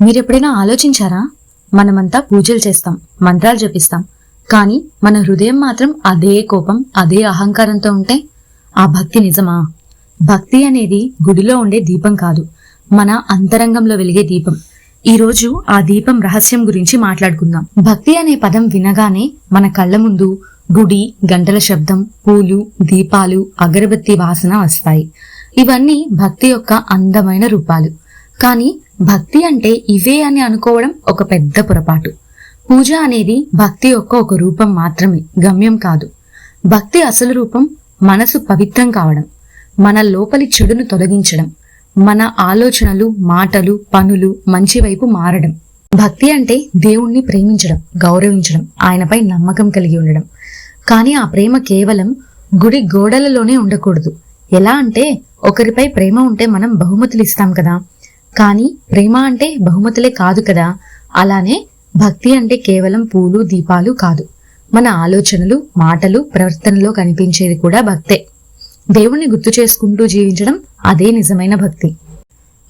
మీరెప్పుడైనా ఆలోచించారా? మనమంతా పూజలు చేస్తాం మంత్రాలు జపిస్తాం. కానీ మన హృదయం మాత్రం అదే కోపం అదే అహంకారంతో ఉంటే? ఆ భక్తి నిజమా? భక్తి అనేది గుడిలో ఉండే దీపం కాదు మన అంతరంగంలో వెలిగే దీపం. ఈ రోజు ఆ దీపం రహస్యం గురించి మాట్లాడుకుందాం. భక్తి అనే పదం వినగానే మన కళ్ళ ముందు గుడి గంటల శబ్దం పూలు దీపాలు అగరబత్తి వాసన వస్తాయి. ఇవన్నీ భక్తి యొక్క అందమైన రూపాలు. కానీ భక్తి అంటే ఇవే అని అనుకోవడం ఒక పెద్ద పొరపాటు. పూజ అనేది భక్తి యొక్క ఒక రూపం మాత్రమే గమ్యం కాదు. భక్తి అసలు రూపం మనసు పవిత్రం కావడం మన లోపలి చెడును తొలగించడం మన ఆలోచనలు మాటలు పనులు మంచి వైపు మారడం. భక్తి అంటే దేవుణ్ణి ప్రేమించడం గౌరవించడం ఆయనపై నమ్మకం కలిగి ఉండడం. కానీ ఆ ప్రేమ కేవలం గుడి గోడలలోనే ఉండకూడదు. ఎలా అంటే ఒకరిపై ప్రేమ ఉంటే మనం బహుమతులు ఇస్తాం కదా. కానీ ప్రేమ అంటే బహుమతులే కాదు కదా. అలానే భక్తి అంటే కేవలం పూలు దీపాలు కాదు. మన ఆలోచనలు మాటలు ప్రవర్తనలో కనిపించేది కూడా భక్తే. దేవుణ్ణి గుర్తు చేసుకుంటూ జీవించడం అదే నిజమైన భక్తి.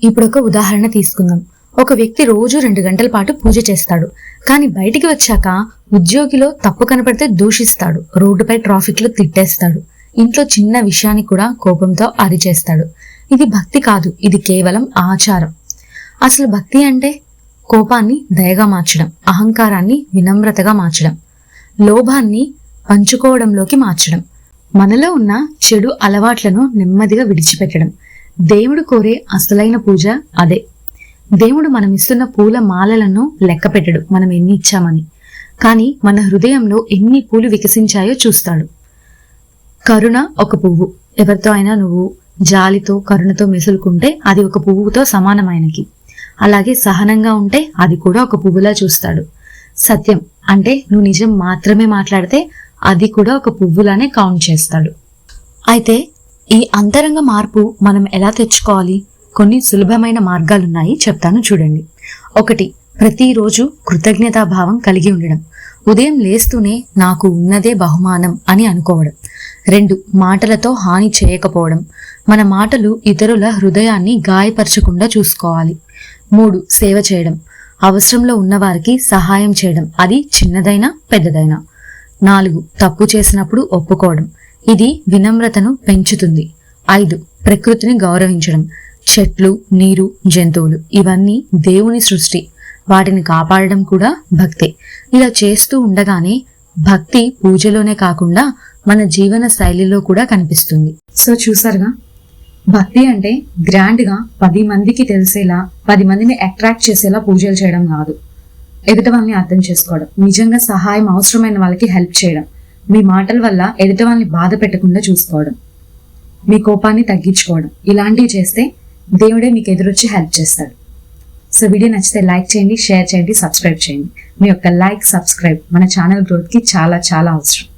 ఇప్పుడు ఒక ఉదాహరణ తీసుకుందాం. ఒక వ్యక్తి రోజు రెండు గంటల పాటు పూజ చేస్తాడు. కానీ బయటికి వచ్చాక ఉద్యోగిలో తప్పు కనపడితే దూషిస్తాడు. రోడ్డుపై ట్రాఫిక్లో తిట్టేస్తాడు. ఇంట్లో చిన్న విషయాన్ని కూడా కోపంతో అరిచేస్తాడు. ఇది భక్తి కాదు ఇది కేవలం ఆచారం. అసలు భక్తి అంటే కోపాన్ని దయగా మార్చడం అహంకారాన్ని వినమ్రతగా మార్చడం లోభాన్ని పంచుకోవడంలోకి మార్చడం మనలో ఉన్న చెడు అలవాట్లను నెమ్మదిగా విడిచిపెట్టడం. దేవుడు కోరే అసలైన పూజ అదే. దేవుడు మనం ఇస్తున్న పూల మాలలను లెక్క పెట్టడు మనం ఎన్ని ఇచ్చామని. కానీ మన హృదయంలో ఎన్ని పూలు వికసించాయో చూస్తాడు. కరుణ ఒక పువ్వు ఎవరితో అయినా నువ్వు జాలితో కరుణతో మెసులుకుంటే అది ఒక పువ్వుతో సమానమైనకి. అలాగే సహనంగా ఉంటే అది కూడా ఒక పువ్వులా చూస్తాడు. సత్యం అంటే నువ్వు నిజం మాత్రమే మాట్లాడితే అది కూడా ఒక పువ్వులానే కౌంట్ చేస్తాడు. అయితే ఈ అంతరంగ మార్పు మనం ఎలా తెచ్చుకోవాలి? కొన్ని సులభమైన మార్గాలున్నాయి చెప్తాను చూడండి. ఒకటి ప్రతిరోజు కృతజ్ఞతాభావం కలిగి ఉండడం. ఉదయం లేస్తూనే నాకు ఉన్నదే బహుమానం అని అనుకోవడం. రెండు మాటలతో హాని చేయకపోవడం. మన మాటలు ఇతరుల హృదయాన్ని గాయపరచకుండా చూసుకోవాలి. మూడు సేవ చేయడం. అవసరంలో ఉన్నవారికి సహాయం చేయడం. అది చిన్నదైనా పెద్దదైనా. నాలుగు తప్పు చేసినప్పుడు ఒప్పుకోవడం. ఇది వినమ్రతను పెంచుతుంది. ఐదు ప్రకృతిని గౌరవించడం. చెట్లు నీరు జంతువులు ఇవన్నీ దేవుని సృష్టి. వాటిని కాపాడడం కూడా భక్తే. ఇలా చేస్తూ ఉండగానే భక్తి పూజలోనే కాకుండా మన జీవన శైలిలో కూడా కనిపిస్తుంది. సో చూసారుగా? భక్తి అంటే గ్రాండ్గా పది మందికి తెలిసేలా పది మందిని అట్రాక్ట్ చేసేలా పూజలు చేయడం కాదు. ఎదుటి వాళ్ళని అర్థం చేసుకోవడం నిజంగా సహాయం అవసరమైన వాళ్ళకి హెల్ప్ చేయడం మీ మాటల వల్ల ఎదుటి వాళ్ళని బాధ పెట్టకుండా చూసుకోవడం మీ కోపాన్ని తగ్గించుకోవడం ఇలాంటివి చేస్తే దేవుడే మీకు ఎదురొచ్చి హెల్ప్ చేస్తాడు. సో వీడియో నచ్చితే లైక్ చేయండి షేర్ చేయండి సబ్స్క్రైబ్ చేయండి. మీ యొక్క లైక్ సబ్స్క్రైబ్ మన ఛానల్ గ్రోత్కి చాలా చాలా అవసరం.